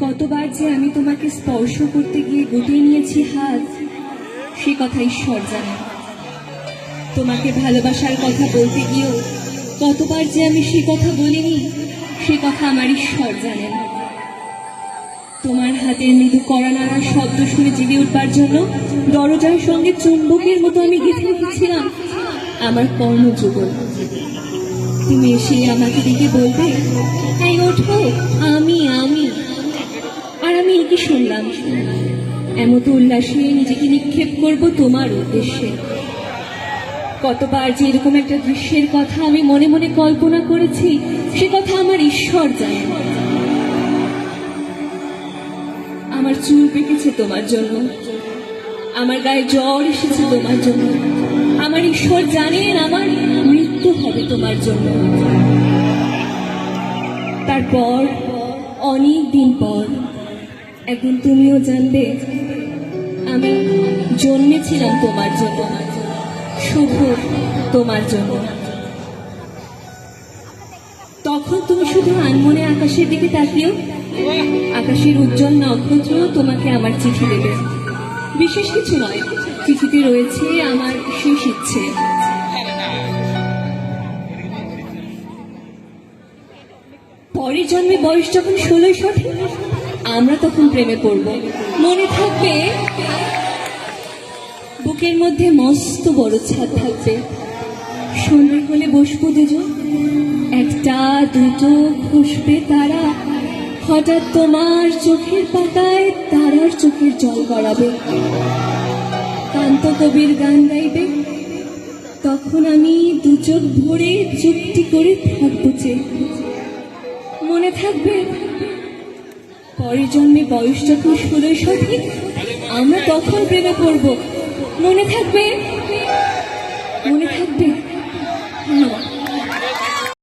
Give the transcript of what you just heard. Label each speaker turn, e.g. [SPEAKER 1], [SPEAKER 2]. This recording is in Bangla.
[SPEAKER 1] কতবার যে আমি তোমাকে স্পর্শ করতে গিয়ে গুটিয়ে নিয়েছি হাত, সে কথা ঈশ্বর জানে। তোমাকে ভালোবাসার কথা বলতে গিয়েও কতবার যে আমি সে কথা বলিনি, সে কথা আমার ঈশ্বর জানেন তোমার হাতের মৃদু কড়া নাড়ার শব্দ শুনে জেগে উঠবার জন্য দরজার সঙ্গে চুম্বকের মতো আমি গেঁথে রেখেছিলাম আমার কর্মযুগল। তুমি এসে আমাকে দেখে বলবে, এই, ওঠো, আমি আমি শুনলাম। এমতো উল্লাসে নিজেকে নিক্ষেপ করব তোমার উদ্দেশ্যে। কতবার যে এরকম একটা দৃশ্যের কথা আমি মনে মনে কল্পনা করেছি, সে কথা আমার ঈশ্বর জানে। আমার চুল পেকেছে তোমার জন্য। আমার গায়ে জ্বর এসেছে তোমার জন্য। আমার ঈশ্বর জানেন আমার মৃত্যু হবে তোমার জন্য। তারপর অনেক দিন পর একদিন তুমিও জানবে, আমি জন্মেছিলাম তোমার জন্য। শুধু তোমার জন্য। তখন তুমি শুধু আনমনে আকাশের দিকে তাকিও। আকাশের উজ্জ্বল নক্ষত্র তোমাকে আমার চিঠি দেবে। বিশেষ কিছু নয়, চিঠিতে রয়েছে আমার শেষ ইচ্ছে। পরের জন্মে বয়স যখন ষোলোই সঠিক আমরা তখন প্রেমে পড়ব। মনে থাকবে, বুকের মধ্যে মস্ত বড় ছাদ থাকবে। সন্ধ্যে হলে বসবো দুজন, একটা, দুটো খুশবে তারা। হঠাৎ তোমার চোখের পাতায় তারার চোখের জল গড়াবে। কান্ত কবির গান গাইবে। তখন আমি দু চোখ ভরে চুপটি করে থাকব চেয়ে মনে থাকবে পরের জন্মে বয়স যখন ষোলো সঠিক আমরা তখন প্রেমে পড়ব। মনে থাকবে? মনে থাকবে?